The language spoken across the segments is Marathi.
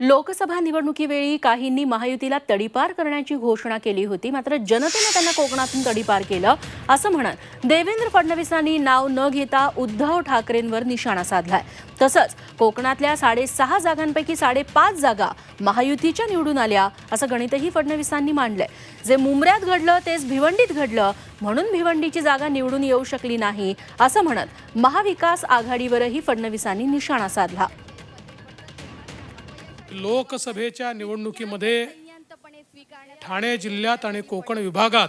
लोकसभा निवडणुकीवेळी काहींनी महायुतीला तडीपार करण्याची घोषणा केली होती. मात्र जनतेनं त्यांना कोकणातून तडीपार केलं असं म्हणत देवेंद्र फडणवीसांनी नाव न घेता उद्धव ठाकरेंवर निशाणा साधलाय. तसंच कोकणातल्या साडेसहा जागांपैकी साडेपाच जागा महायुतीच्या निवडून आल्या असं गणितही फडणवीसांनी मांडलंय. जे मुंबऱ्यात घडलं तेच भिवंडीत घडलं. म्हणून भिवंडीची जागा निवडून येऊ शकली नाही असं म्हणत महाविकास आघाडीवरही फडणवीसांनी निशाणा साधला. लोकसभेच्या निवडणुकीमध्ये ठाणे जिल्ह्यात आणि कोकण विभागात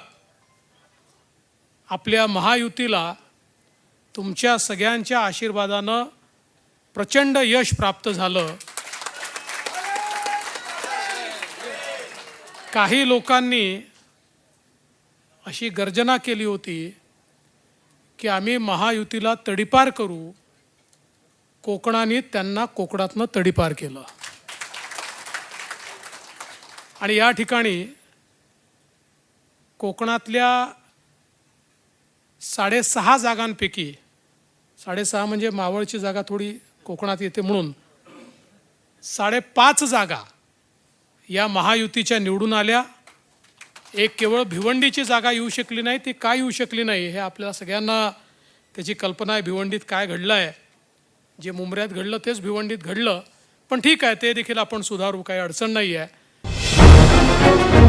आपल्या महायुतीला तुमच्या सगळ्यांच्या आशीर्वादानं प्रचंड यश प्राप्त झालं. काही लोकांनी अशी गर्जना केली होती की आम्ही महायुतीला तडीपार करू. कोकणाने त्यांना कोकणातनं तडीपार केलं. आणि या ठिकाणी कोकणातल्या साडेसहा जागांपैकी साडेसहा म्हणजे मावळची जागा थोडी कोकणात येते म्हणून साडेपाच जागा या महायुतीच्या निवडून आल्या. एक केवळ भिवंडीची जागा येऊ शकली नाही ती काय येऊ शकली नाही हे आपल्या सगळ्यांना त्याची कल्पना आहे भिवंडीत काय घडलं आहे जे मुंबऱ्यात घडलं तेच भिवंडीत घडलं. पण ठीक आहे ते देखील आपण सुधारू काही अडचण नाही आहे Thank you.